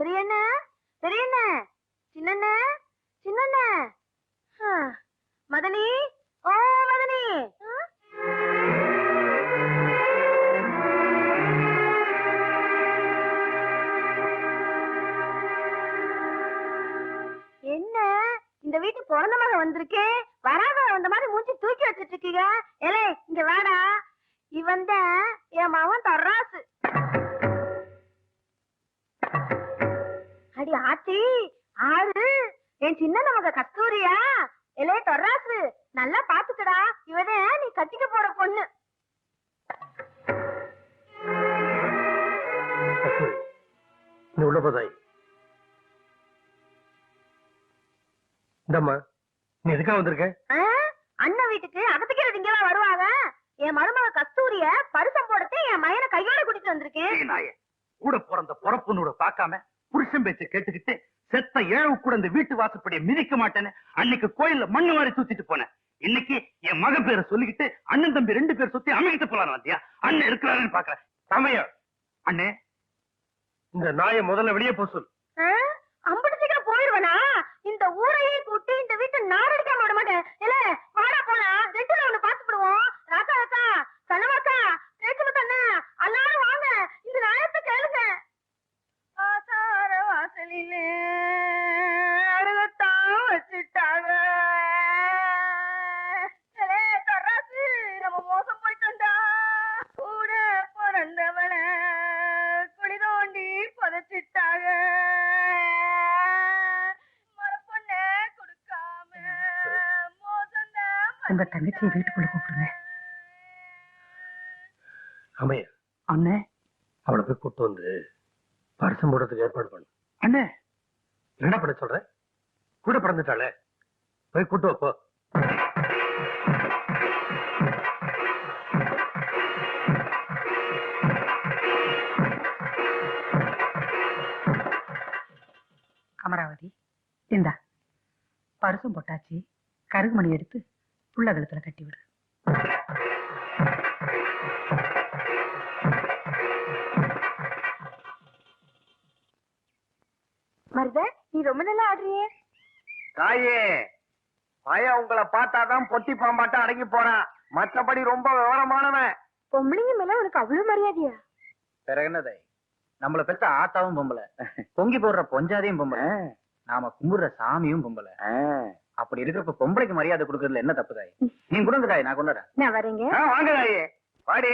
பெரியண்ண பெரியண்ண சின்னண்ண சின்னண்ண. மதனி ஓ மதனி. என்ன இந்த வீட்டு பிறந்த மக வந்திருக்கேன் வராத? வந்த மாதிரி மூஞ்சி தூக்கி வச்சிட்டு இருக்கீங்க? ஏலே இங்க வாடா. இவன் தான் என் மகன் தர்ராசு. அடி ஆச்சி ஆறு. என் சின்ன நமக்கு கஸ்தூரியா? எலே தொடராசு நல்லா பாத்துக்கடா. இவனே நீ கட்டிக்க போற பொண்ணு. கஸ்தூரி நீ உள்ள போதாய். இந்தம்மா நீ எதுக்காக வந்திருக்க ஆ? அண்ணன் வீட்டுக்கு அகத்துக்கிறது இங்கெல்லாம் வருவாங்க என் மருமக கஸ்தூரிய பரிசம் போடுத்து என் மயனை கையோட கூட்டிட்டு வந்திருக்கேன் ஏய் நாயே கூட பிறந்த பொறப்புனோட பார்க்காம புருஷன் பேச்ச கேட்டுக்கிட்டு செத்த ஏழவு கூட இந்த வீட்டு மிதிக்க மாட்டேன்னு அன்னைக்கு கோயில்ல மண்ணு மாதிரி தூத்திட்டு போனேன். இன்னைக்கு என் மக பேரை சொல்லிக்கிட்டு அண்ணன் தம்பி ரெண்டு பேர் சுத்தி அமைக்கிட்டு போலாம் வந்தியா? அண்ணன் இருக்கிறாருன்னு பாக்குறேன் சமயம். அண்ணே இந்த நாயை முதல்ல வெளியே போ சொல் ஆ? சீக்கிரம் போயிருவனா? இந்த ஊரையே கூட்டி இந்த வீட்டை நாரடிக்காம விட மாட்டேன். இல்ல உங்க தங்கச்சியை வீட்டுக்குள்ள கூப்பிடுங்க. அமைய அண்ணே. அவளை போய் கூட்டு வந்து பரிசம் போடுறதுக்கு ஏற்பாடு பண்ணு. அண்ணே. என்ன பண்ண சொல்ற? கூட பிறந்துட்டாளே. போய் கூட்டு வா, போ. அமராவதி இந்தா. பரிசும் போட்டாச்சு. கருகுமணி எடுத்து புள்ள கழுத்துல கட்டி விடு. மருத நீ ரொம்ப நல்லா ஆடுறியே. தாயே பையன் உங்களை பார்த்தாதான் பொட்டி பாம்பாட்டம் அடங்கி போறான். மற்றபடி ரொம்ப விவரமானவன். பொம்பளைங்க மேல உனக்கு அவ்வளவு மரியாதையா? பிறகு என்னதை நம்மள பெத்த ஆத்தாவும் பொம்பளை. பொங்கி போடுற பொஞ்சாதையும் பொம்பளை. நாம கும்பிடுற சாமியும் பொம்பளை. அப்படி இருக்கிறப்ப பொம்பளைக்கு மரியாதை கொடுக்கறதுல என்ன தப்பு தாய்? நீ கொடுங்க தாய் நான் கொண்டுறேன் நான் வரேங்க. வாங்க தாயே. வாடி.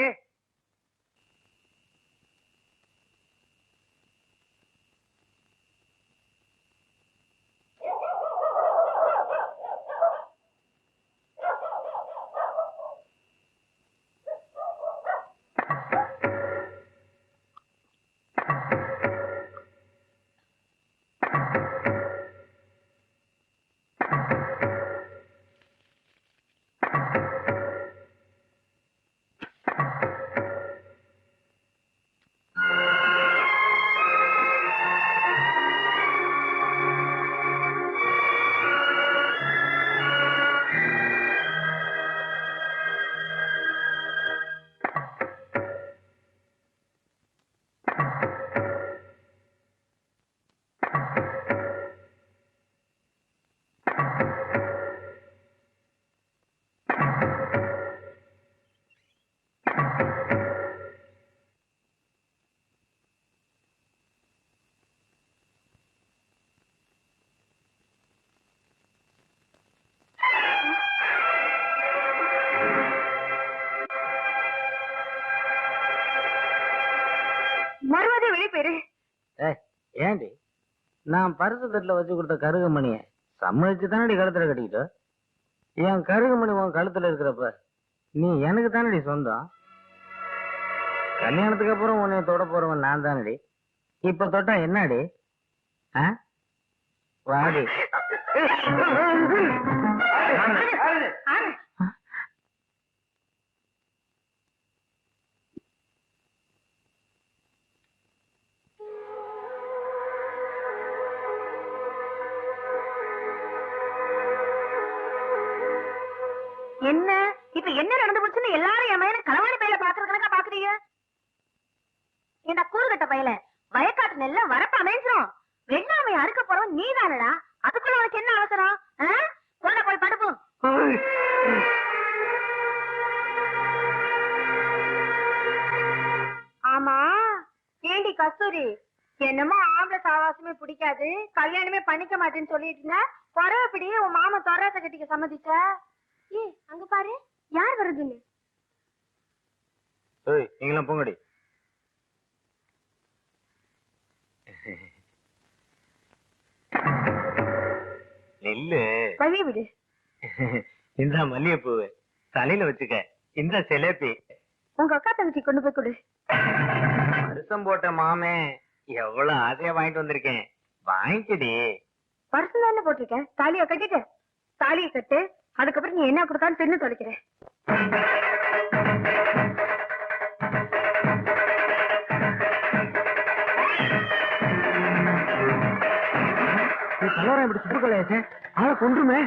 ஏண்டி? நான் பரிசு தட்டுல வச்சு கொடுத்த கருகமணியை சம்மதிச்சு தானடி கழுத்துல கட்டிக்கிட்ட? என் கருகமணி உன் கழுத்துல இருக்கிறப்ப நீ எனக்கு தானடி சொந்தம்? கல்யாணத்துக்கு அப்புறம் உன்னை தொட போறவன் நான் தானடி. இப்ப தொட்டா என்னடி? ஆ? வாடி. இப்ப என்ன நடந்து போச்சுன்னு எல்லாரும் என் மயன களவாணி பையில பாக்குறது கணக்கா பாக்குறீங்க? இந்த கூறுகட்ட பையில? வயக்காட்டு நெல்ல வரப்ப அமைஞ்சிரும். வெண்ணாமை அறுக்க போறவன் நீதானடா. அதுக்குள்ள உனக்கு என்ன அவசரம்? ஆ? போய் படுப்போம். ஆமா. ஏண்டி கஸ்தூரி? என்னமோ ஆம்பளை சாவாசமே பிடிக்காது. கல்யாணமே பண்ணிக்க மாட்டேன்னு சொல்லிட்டு இருந்த. குறவப்படி உன் மாமா தொராச கட்டிக்க சம்மதிச்ச? ஏ அங்க பாரு. யார் வருதுன்னு? ஏய் நீங்களாம் போங்கடி. நெல்லு. வழி விடு. இந்த மல்லிகைப்பூவு தலையில வச்சுக்க. இந்த சிலேபி உங்க அக்கா தங்கச்சி கொண்டு போய் கொடு. வருஷம் போட்ட மாமே எவ்வளவு ஆசையா வாங்கிட்டு வந்திருக்கேன். வாங்கிக்கடி. பர்சன் தானே போட்டிருக்கேன். தாலியை கட்டிட்டு தாலியை கட்டு அதுக்கப்புறம் நீ என்ன கொடுத்தாலும் தின்னு தொலைக்கிறேன். கலவரம் இப்படி சுட்டுக்கலையாச்சே ஆளை கொன்றுமே.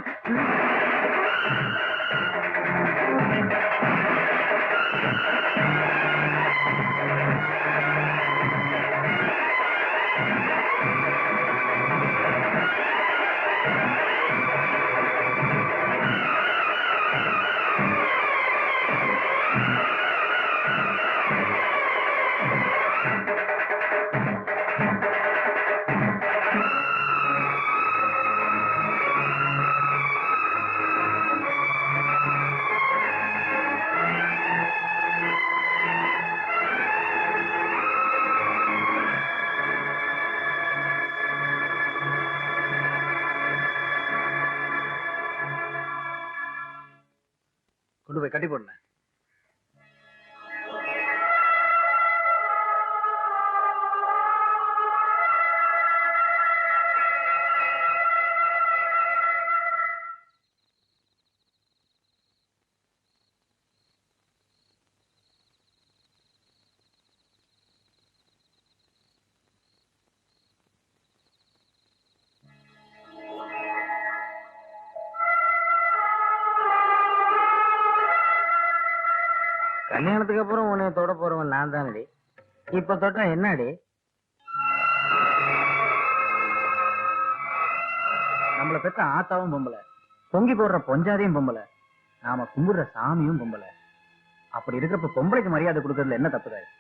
கொண்டு போய் கட்டி போடுனேன் கல்யாணத்துக்கு அப்புறம் உன்னை தொட போறவன் நான் தானடி. இப்ப தொட்டா என்னடி? நம்மள பெற்ற ஆத்தாவும் பொம்பளை. பொங்கி போடுற பொஞ்சாதையும் பொம்பளை. நாம கும்பிடுற சாமியும் பொம்பளை. அப்படி இருக்கிறப்ப பொம்பளைக்கு மரியாதை கொடுக்கறதுல என்ன தப்புதாரு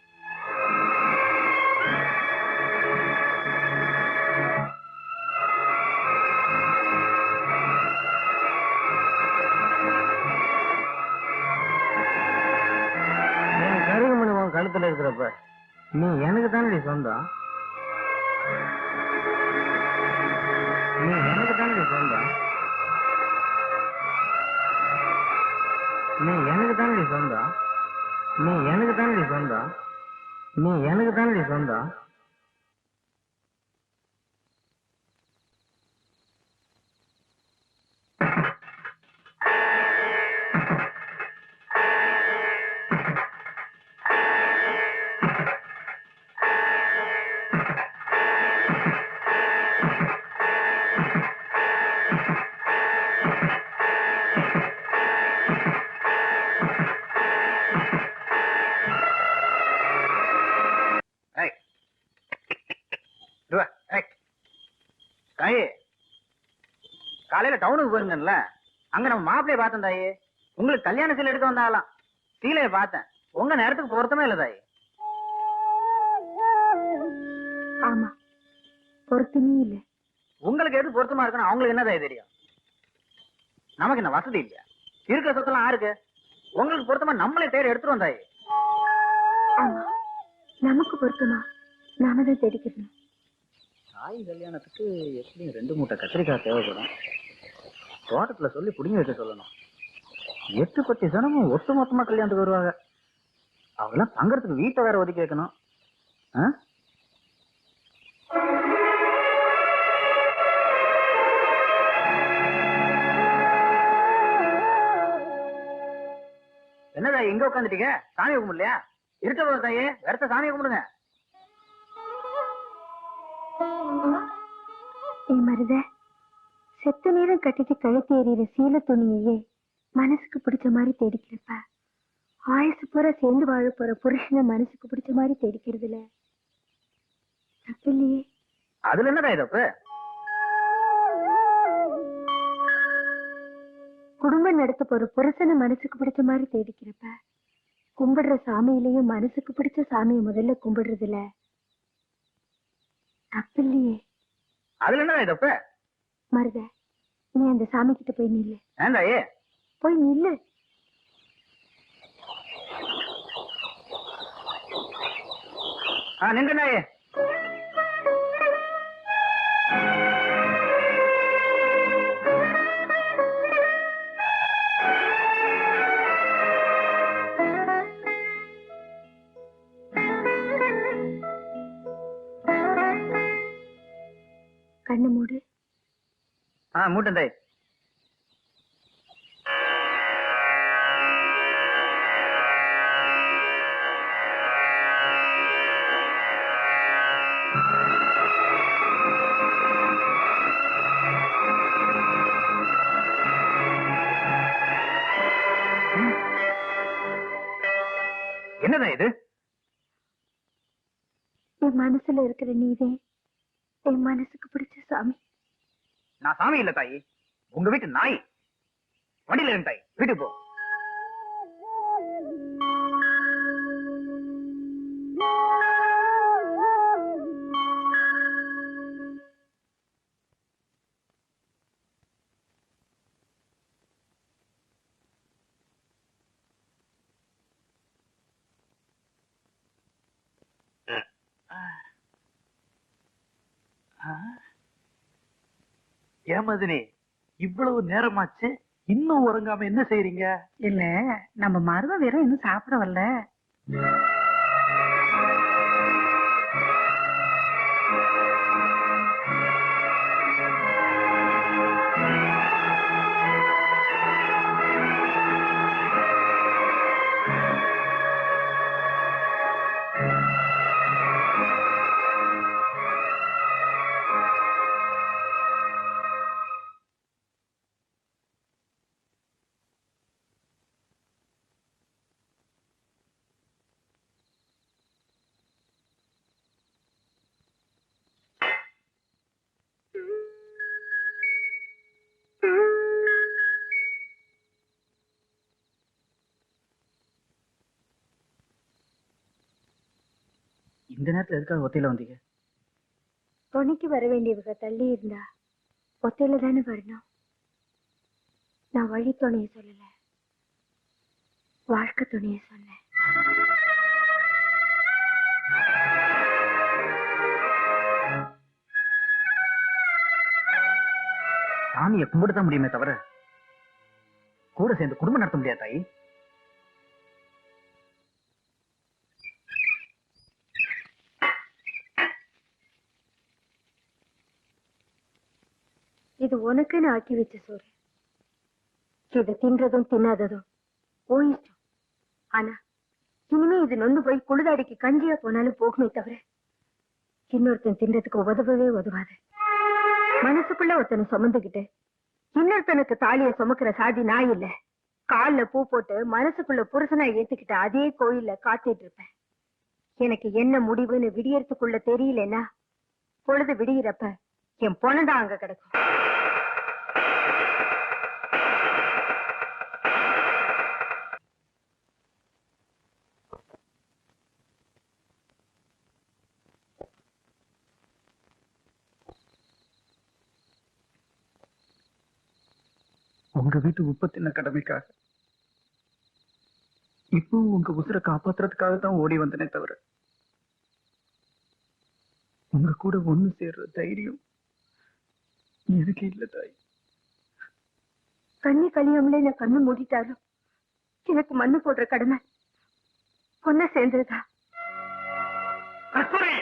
கருகுமணி இருக்கிறப்ப நீ எனக்கு தானே சொந்தம்? நீ எனக்கு தானே சொந்தம்? நீ எனக்கு தானே சொந்தம்? நீ எனக்கு தானே சொந்தம்? நீ எனக்கு தானே சொந்தம்? காலையில டவுனுக்கு போயிருந்தேன்ல அங்க நம்ம மாப்பிளைய பார்த்தேன் தாயே. உங்களுக்கு கல்யாண சீலை எடுக்க வந்தாங்களாம். சீலைய பார்த்தேன். உங்க நேரத்துக்கு பொருத்தமே இல்ல தாயே. ஆமா பொருத்தமே இல்ல. உங்களுக்கு எது பொருத்தமா இருக்குன்னு அவங்களுக்கு என்ன தாயே தெரியும்? நமக்கு என்ன வசதி இல்லையா? இருக்கிற சொத்தெல்லாம் யாருக்கு? உங்களுக்கு பொருத்தமா நம்மளே தேடி எடுத்துட்டு வந்தாயே ஆமா நமக்கு பொருத்தமா? நாம தான் தாய் கல்யாணத்துக்கு எப்படியும் ரெண்டு மூட்டை கத்திரிக்காய் தேவைப்படும். தோட்டத்துல சொல்லி புடிங்கி வைக்க சொல்லணும். எட்டு பத்து ஜனமும் ஒட்டு மொத்தமா கல்யாணத்துக்கு வருவாங்க. அவங்களாம் தங்கறதுக்கு வீட்டை வேற ஒதுக்கி வைக்கணும். ஆ? என்னதா எங்க உட்காந்துட்டீங்க சாமி கும்பிடலையா? இருக்க போது தாயே வேறத்த சாமியை கும்பிடுங்க. ஏ மருத. செத்த நேரம் கட்டிட்டு கழுத்து எறிகிற சீல துணியையே மனசுக்கு பிடிச்ச மாதிரி தேடிக்கிறப்ப. ஆயுசு பூரா சேர்ந்து வாழ போற புருஷனை மனசுக்கு பிடிச்ச மாதிரி தேடிக்கிறதுல. தப்பில்லையே. அதுல என்னடா தப்பு குடும்பம் நடத்த போற புருஷனை மனசுக்கு பிடிச்ச மாதிரி தேடிக்கிறப்ப கும்பிடுற சாமியிலையும் மனசுக்கு பிடிச்ச சாமியை முதல்ல கும்பிடுறதுல. தப்பில்லையே. அதுல என்னடா தப்பு மருத நீ அந்த சாமி கிட்ட போய் நில்லு. ஏண்டா ஏ போய் நில்லு. ஆ நின்றுடா ஆ மூட்டை என்னதான் இது? என் மனசுல இருக்கிற நீதே என் மனசுக்கு பிடிச்ச சாமி. நான் சாமி இல்ல தாயி. உங்க வீட்டு நாய். வண்டியில இருந்து தாய். வீட்டுக்கு போ. ஏமதினி இவ்வளவு நேரமாச்சு இன்னும் உறங்காம என்ன செய்யறீங்க இல்ல நம்ம மருத வீரம் இன்னும் சாப்பிட வரல இந்த நேரத்துல எதுக்காக ஒத்தையில வந்தீங்க? துணைக்கு வர வேண்டியவங்க தள்ளி இருந்தா ஒத்தையில தானே வரணும். நான் வழி துணைய சொல்லல. வாழ்க்கை துணைய சொன்னேன். சாமியை கும்பிட்டு தான் முடியுமே தவிர கூட சேர்ந்து குடும்பம் நடத்த முடியாது தாயி. உனக்குன்னு ஆக்கி வச்ச சோறு. இதை தின்றதும் தின்னாததும் ஓ இஷ்டம். ஆனா இனிமே இது நொந்து போய் குழுதாடிக்கு கஞ்சியா போனாலும் போகுமே தவிர இன்னொருத்தன் தின்றதுக்கு உதவவே உதவாது. மனசுக்குள்ள ஒருத்தனை சுமந்துகிட்டு இன்னொருத்தனுக்கு தாலியை சுமக்கிற சாதி நான் இல்ல. கால்ல பூ போட்டு மனசுக்குள்ள புருஷனா ஏத்துக்கிட்ட அதே கோயில்ல காத்துட்டு இருப்பேன். எனக்கு என்ன முடிவுன்னு விடியறதுக்குள்ள தெரியலன்னா பொழுது விடியிறப்ப என் பொணந்தான் அங்க கிடக்கும். உங்க வீட்டு உப்பு தின்ன கடமைக்காக? இப்போ உங்க உசுரை காப்பாத்துறதுக்காக தான் ஓடி வந்தனே தவிர. உங்க கூட ஒண்ணு சேர்ற தைரியம் எனக்கு இல்ல தாய். கண்ணி கலியம்ல நான் கண்ணு மூடிட்டாலும் எனக்கு மண்ணு போடுற கடமை. பொண்ண சேர்ந்ததா கஸ்தூரி!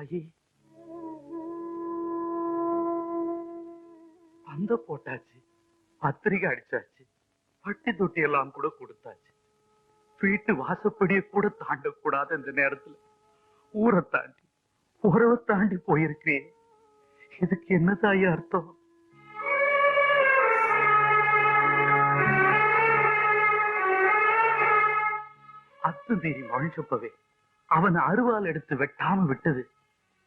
தாயி. பந்த போட்டாச்சு. பத்திரிகை அடிச்சாச்சு. பட்டி தொட்டி எல்லாம் கூட கொடுத்தாச்சு. வீட்டு வாசப்படியை கூட தாண்டக்கூடாது இந்த நேரத்துல. ஊரை தாண்டி உறவை தாண்டி போயிருக்கிறேன். இதுக்கு என்ன தாயி அர்த்தம்? அத்துமீறி மழிச்சப்பவே அவன் அருவாள் எடுத்து வெட்டாம விட்டது.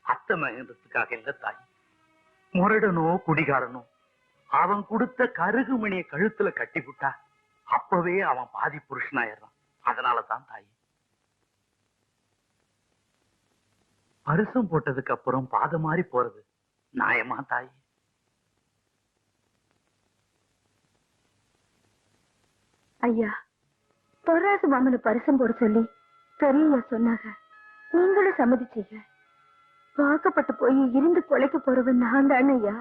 அத்தமயன்றதுக்காக இல்ல தாய். முரடனோ குடிகாரனோ அவன் கொடுத்த கருகுமணியை கழுத்துல கட்டி விட்டா அப்பவே அவன் பாதி புருஷனாயிடுறான். அதனாலதான் தாய். பரிசம் போட்டதுக்கு அப்புறம் பாத மாறி போறது நியாயமா தாய்? ஐயா பொருளாசு மாமனு பரிசம் போட சொல்லி பெரிய சொன்னாங்க. நீங்களும் சம்மதிச்சீங்க வாக்கப்பட்டு போய் இருந்து கொலைக்க போறவன் நான் தானே ஐயா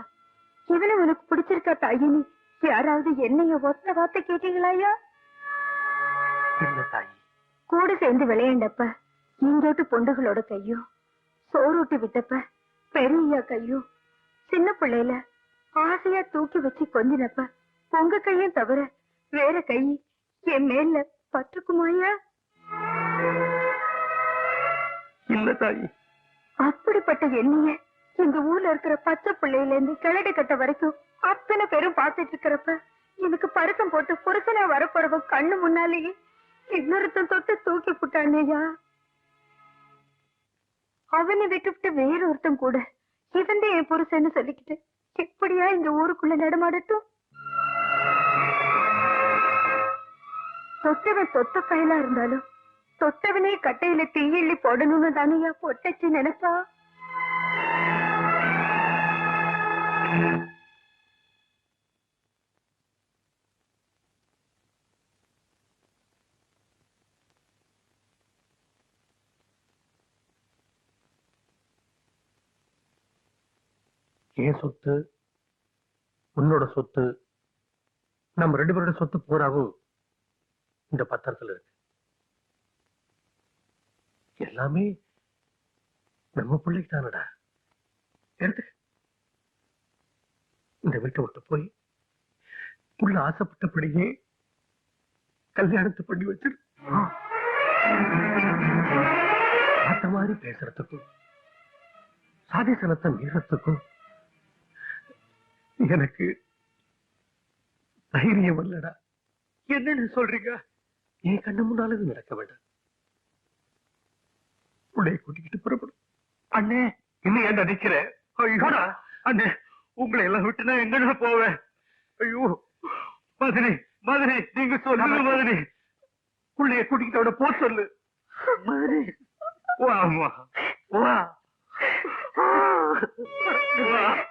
உனக்கு பிடிச்சிருக்கா தாயின்னு யாராவது என்னைய ஒத்த வார்த்தை கேட்டீங்களா ஐயா? இல்ல தாய். கூட சேர்ந்து விளையாண்டப்ப இங்கோட்டு பொண்டுகளோட கையும் சோறூட்டி விட்டப்ப பெரியய்யா கையும் சின்ன பிள்ளையில ஆசையா தூக்கி வச்சு கொஞ்சினப்ப உங்க கையும் தவிர வேற கை என் மேல பற்றுக்குமாயா இல்ல தாய். அப்படிப்பட்ட எண்ணிய எங்க ஊர்ல இருக்கிற பச்சை பிள்ளையில இருந்து கிழடு கட்ட வரைக்கும் அத்தனை பேரும் பாத்துட்டு இருக்கிறப்ப எனக்கு பருக்கம் போட்டு புருஷனா வரப்போறவன் கண்ணு முன்னாலேயே இன்னொருத்தன் தொட்டு தூக்கி புட்டானேயா? அவனை விட்டுவிட்டு வேற ஒருத்தன் கூட இவன் என் புருஷன்னு சொல்லிக்கிட்டு எப்படியா இந்த ஊருக்குள்ள நடமாடட்டும்? தொட்டவன் தொத்த பயலா இருந்தாலும் தொட்டவனே கட்டையில தீயள்ளி போடணும்னு தானையா பொட்டச்சு நினைப்பா? என் சொத்து? உன்னோட சொத்து. நம்ம ரெண்டு பேரோட சொத்து பூராவும் இந்த பத்திரத்துல இருக்கு. எல்லாமே நம்ம பிள்ளைக்கு தானடா எடுத்து. இந்த வீட்டை விட்டு போய் புள்ள ஆசைப்பட்டபடியே கல்யாணத்தை பண்ணி வச்சிரு. அந்த மாதிரி பேசுறதுக்கும் சாதிசனத்தை மீறத்துக்கும் எனக்கு தைரியம் இல்லடா. என்னன்னு சொல்றீங்க? என் கண்ணு முன்னால நடக்க வேண்டாம். உடைய கூட்டிக்கிட்டு புறப்படும். அண்ணே இன்னும் ஏன் நிக்கிற? ஐயோடா அண்ணே உங்களை எல்லாம் விட்டு நான் எங்க போவேன்? ஐயோ மதுரை மதுரை நீங்க சொல்லுங்க மதுரை. பிள்ளைய கூட்டிக்கிட்டோட போ சொல்லு. மதுரை. வாமா வா. வா.